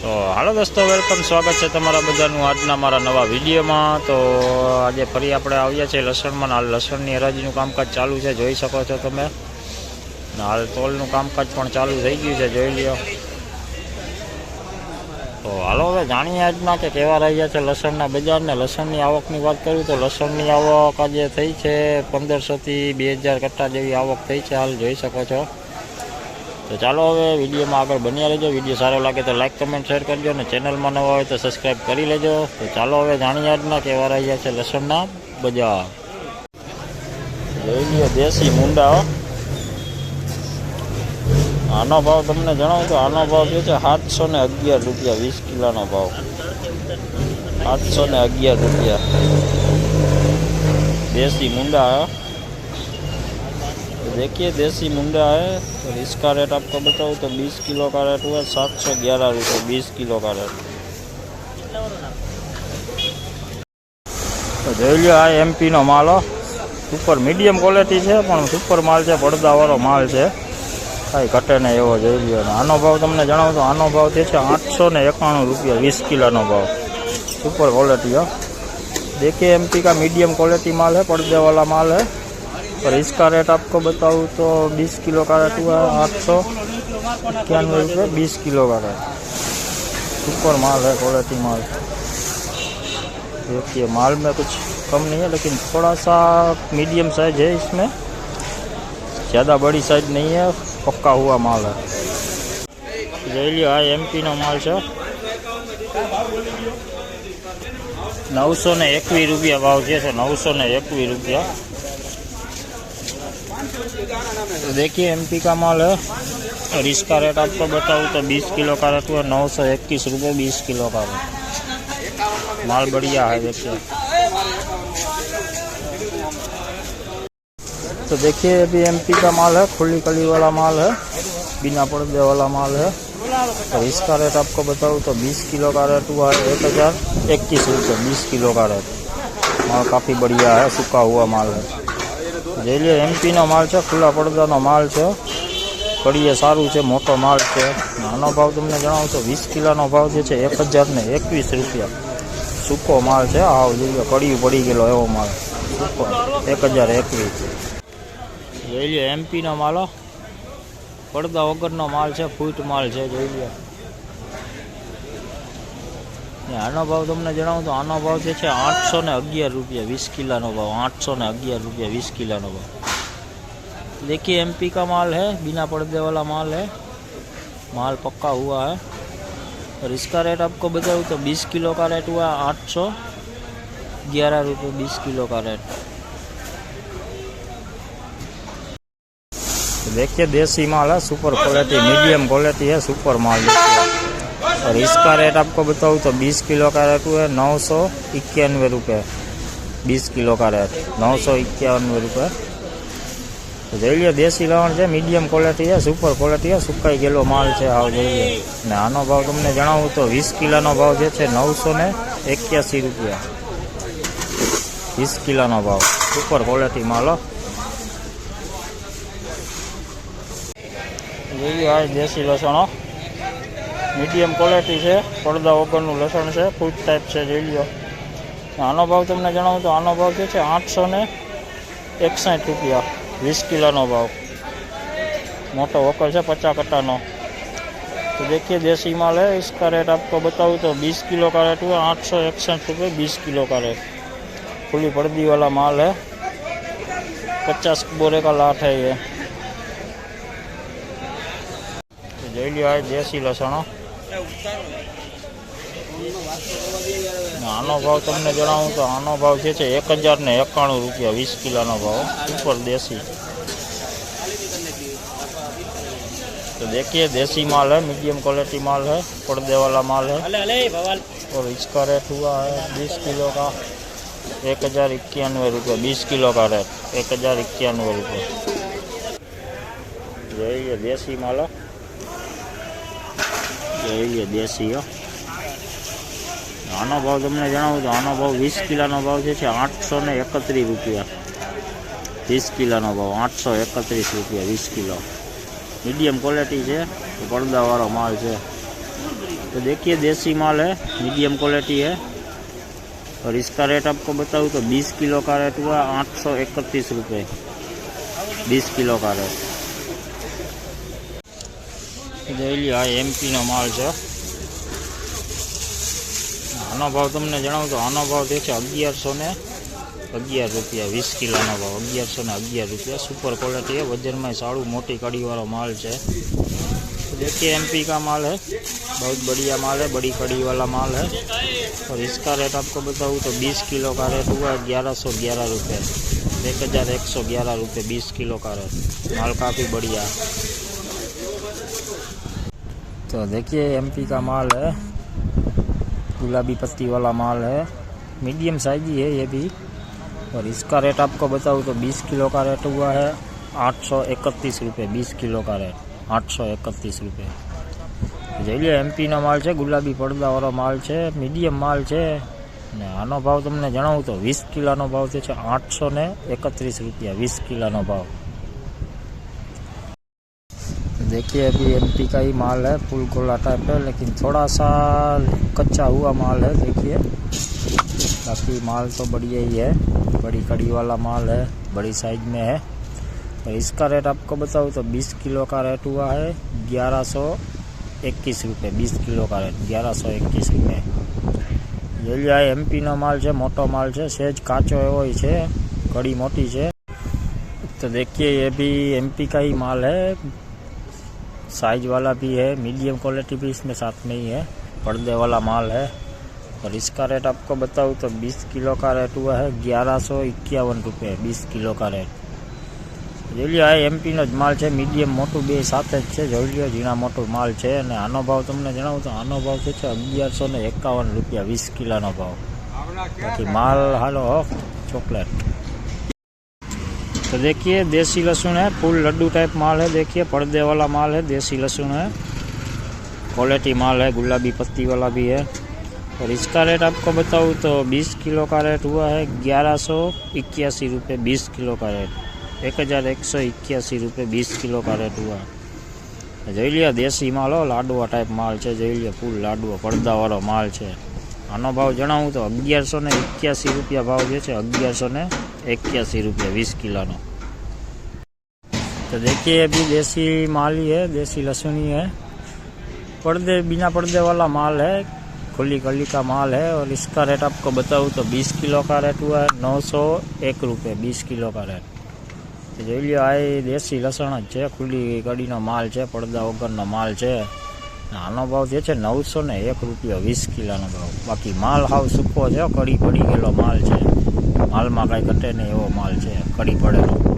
તો હાલો દોસ્તો વેલકમ સ્વાગત છે તમારા બધાનું આજના મારા નવા વિડીયોમાં. તો આજે ફરી આપણે આવ્યા છીએ લસણમાં હાલ લસણની હરાજીનું કામકાજ ચાલુ છે, જોઈ શકો છો તમે. હાલ તોલનું કામકાજ પણ ચાલુ થઈ ગયું છે, જોઈ લ્યો. તો હાલો, હવે જાણીએ આજના કે કેવા રહ્યા છે લસણના બજારને લસણની આવકની વાત કરું તો લસણની આવક આજે થઈ છે પંદરસોથી બે હજાર કટ્ટા જેવી આવક થઈ છે, હાલ જોઈ શકો છો. તો ચાલો હવે વિડીયોમાં આગળ બન્યા રહેજો. વીડિયો સારો લાગે તો લાઇક કમેન્ટ શેર કરજો અને ચેનલમાં નવા હોય તો સબસ્ક્રાઈબ કરી લેજો. તો ચાલો હવે જાણીએ આજના કેવા રહ્યા છે લસણના બજાર. લઈ લો દેશી મુંડા આનો ભાવ તમને જણાવું તો આનો ભાવ જે છે સાતસો ને અગિયાર રૂપિયા, વીસ કિલોનો ભાવ. સાતસો ને અગિયાર રૂપિયા. દેશી મુંડા देखिए देसी मुंडा है और इसका रेट आपको बताऊँ तो 20 किलो का रेट हुआ सात सौ ग्यारह रुपये बीस किलो का रेट તો જોઈ લો આ એમપીનો માલ હો. સુપર મીડિયમ ક્વોલિટી છે પણ સુપર માલ છે પડદાવાળો માલ છે કાંઈ ઘટે નહીં એવો જોઈ લ્યો અને આનો ભાવ તમને જણાવું તો આનો ભાવ જે છે આઠસો ને એકાણું રૂપિયા વીસ કિલોનો ભાવ सुपर क्वालिटी है देखिए एमपी का मीडियम क्वालिटी माल है पर्दे वाला माल है और इसका रेट आपको बताऊँ तो 20 किलो का रेट हुआ है आठ सौ इक्यानवे रुपये बीस किलो का रेट सुपर माल है क्वालिटी माल देखिए माल में कुछ कम नहीं है लेकिन थोड़ा सा मीडियम साइज है इसमें ज़्यादा बड़ी साइज नहीं है पक्का हुआ माल है જોઈ લ્યો આ એમપીનો માલ છે નવસો ને એકવીસ રૂપિયા ભાવ જે છે નવસો ને એકવીસ रुपया तो देखिए एमपी का माल है। और इसका रेट आपको बताऊँ तो 20 किलो का रेट हुआ नौ सौ इक्कीस रुपये बीस किलो का रेट माल बढ़िया है देखिए। तो देखिए, अभी एमपी का माल है खुली कली वाला माल है, बिना पर्दे वाला माल है। और इसका रेट आपको बताऊँ तो 20 किलो का रेट हुआ है, एक हज़ार इक्कीस रुपये, बीस किलो का रेट माल काफ़ी बढ़िया है, सूखा हुआ माल है। જોઈ લો એમપીનો માલ છે, ખુલ્લા પડદાનો માલ છે. કડીએ સારું છે, મોટો માલ છે. આનો ભાવ તમને જણાવું તો વીસ કિલોનો ભાવ જે છે, એક હજાર ને એકવીસ રૂપિયા. સૂકો માલ છે આવ જોઈ લો કડિયું પડી ગયેલો એવો માલ. સૂકો, એક હજાર એકવીસ. જોઈ લો એમપીનો માલ પડદા વગરનો માલ છે, ફૂટ માલ છે જોઈ લો આનો ભાવ તમને જણાવું તો આનો ભાવ જે છે આઠસો ને અગિયાર રૂપિયા વીસ કિલાનો ભાવ આઠસો ने अगियार रुपया बीस किलो भाव देखिए एमपी का माल है बिना पर्दे वाला माल है माल पक्का हुआ है और इसका रेट आपको बताऊँ तो 20 किलो का रेट हुआ आठ सौ ग्यारह रुपये बीस किलो का रेट तो देखिए देसी माल है सुपर क्वालिटी मीडियम क्वालिटी है सुपर माल देखिए और इसका रेट आपको बताऊँ तो 20 किलो का रेट हुआ है नौ सौ इक्यानवे रुपये बीस किलो का रेट नौ सौ इक्यानवे रुपये તો જોઈ લ્યો દેશી લવણ છે મીડિયમ ક્વોલિટી છે સુપર ક્વોલિટી છે સુકાઈ ગયેલો માલ છે આવ જોઈ લ્યો ને આનો ભાવ તમને જણાવું તો વીસ કિલોનો ભાવ જે છે નવસો ને એક્યાસી રૂપિયા વીસ કિલોનો ભાવ સુપર ક્વોલિટી માલ હો. જોઈ લ્યો આ દેશી લસણ હો. મીડિયમ ક્વોલિટી છે પડદા વગરનું લસણ છે ફૂટ ટાઈપ છે જોઈ લ્યો આનો ભાવ તમને જણાવું તો આનો ભાવ જે છે આઠસો ને એકસાઠ રૂપિયા વીસ કિલોનો ભાવ મોટો વકલ છે पचास कट्टा तो देखिए देसी माल है इसका रेट आपको बताऊँ तो 20 किलो का रेट हुआ आठ सौ इकसठ रुपये बीस किलो का रेट खुली पर्दी वाला माल है पचास बोरे का लाठ है ये तो જોઈ લ્યો આ દેશી લસણ હો. આનો ભાવ તમને જણાવું તો આનો ભાવ જે છે એક હજાર ને એકાણું રૂપિયા વીસ કિલોનો ભાવ ઉપર દેશી तो देखिए देसी माल है मीडियम क्वालिटी माल है पर्दे वाला माल है और इसका रेट हुआ है बीस किलो का एक हज़ार इक्यानवे रुपये बीस किलो का रेट एक हज़ार इक्यानवे रुपये ये देसी माल है ये देसी है આનો ભાવ તમને જણાવું તો આનો ભાવ વીસ કિલોનો ભાવ જે છે આઠસો ને એકત્રીસ રૂપિયા વીસ કિલોનો ભાવ આઠસો એકત્રીસ રૂપિયા વીસ કિલો મીડિયમ ક્વોલિટી છે પડદાવાળો માલ છે तो देखिए देसी माल है मीडियम क्वालिटी है और इसका रेट आपको बताऊँ तो 20 किलो का रेट हुआ आठ सौ इकतीस रुपये बीस किलो का रेट डेली आ एमपी ना माल आव तक जाना तो आव देखे अगियार सौ ने अगियार रुपया वीस किलो भाव अगियार सौ ने अगियार रुपया सुपर क्वालिटी है वज़न में सारू मोटी कड़ी वालों माल है देखिए एमपी का माल है बहुत बढ़िया माल है बड़ी कड़ी वाला माल है और इसका रेट आपको बताऊँ तो 20 किलो का रेट हुआ है ग्यारह सौ ग्यारह रुपये एक हज़ार एक सौ ग्यारह रुपये बीस किलो का रेट माल काफ़ी बढ़िया है तो देखिए एमपी का माल है गुलाबी पत्ती वाला माल है मीडियम साइज ही है ये भी और इसका रेट आपको बताऊँ तो 20 किलो का रेट हुआ है आठ सौ इकतीस रुपये बीस किलो का रेट आठ सौ इकतीस रुपये જોઈ લો એમપીનો માલ છે ગુલાબી પડદાવાળો માલ છે મીડિયમ માલ છે ને આનો ભાવ તમને જણાવું તો વીસ કિલોનો ભાવ જે છે આઠસો ને એકત્રીસ રૂપિયા વીસ કિલોનો ભાવ देखिए अभी एमपी का ही माल है फुल गोला टाइप है लेकिन थोड़ा सा कच्चा हुआ माल है देखिए बाकी माल तो बढ़िया ही है बड़ी कड़ी वाला माल है बड़ी साइज में है और इसका रेट आपको बताऊँ तो 20 किलो का रेट हुआ है ग्यारह सौ इक्कीस रुपये बीस किलो का रेट ग्यारह सौ इक्कीस रुपये જોઈ લો આ એમપીનો માલ છે મોટો માલ છે સેજ કાચો એવો ही છે કડી મોટી છે तो देखिए ये भी एमपी का ही माल है साइज वाला भी है मीडियम क्वालिटी भी इसमें साथ में ही है पर्दे वाला माल है और इसका रेट आपको बताऊँ तो 20 किलो का रेट हुआ है ग्यारह सौ इक्यावन रुपये बीस किलो का रेट જોઈ લ્યો આ એમપીનો જ માલ છે મીડિયમ મોટું બે સાથે જ છે જોઈ લ્યો ઝીણા મોટું માલ છે અને આનો ભાવ તમને જણાવું તો આનો ભાવ જે છે અગિયારસો ને એકાવન રૂપિયા વીસ કિલોનો ભાવ બાકી માલ હાલો હો ચોકલેટ तो देखिए देसी लहसुन है फुल लड्डू टाइप माल है देखिए पर्दे वाला माल है देसी लहसुन है क्वालिटी माल है गुलाबी पत्ती वाला भी है और इसका रेट आपको बताऊँ तो 20 किलो का रेट हुआ है ग्यारह सौ इक्यासी रुपये बीस किलो का रेट एक हज़ार एक सौ इक्यासी रुपये बीस किलो का रेट हुआ જોઈ લ્યો દેશી માલ હો લાડવા ટાઈપ માલ છે જોઈ લ્યો ફૂલ લાડવો પડદાવાળો માલ છે આનો ભાવ જણાવું તો અગિયારસો ને એક્યાસી રૂપિયા ભાવ જે છે અગિયારસો ने इक्यासी रुपये बीस किलो नो तो देखिए अभी देसी माल ही है देसी लहसुन ही है पर्दे बिना पर्दे वाला माल है खुली गली का माल है और इसका रेट आपको बताऊँ तो 20 किलो का रेट हुआ है नौ सौ एक रुपये बीस किलो का रेट તો જોઈ લ્યો આ એ દેશી લસણ જ છે ખુલ્લી કડીનો માલ છે પડદા વગરનો માલ છે આનો ભાવ જે છે નવસો ને એક રૂપિયા વીસ કિલોનો ભાવ બાકી માલ હાવ સૂકો છે કડી પડી ગયેલો માલ છે માલમાં કાંઈ ઘટે નહીં એવો માલ છે કડી પડેલો.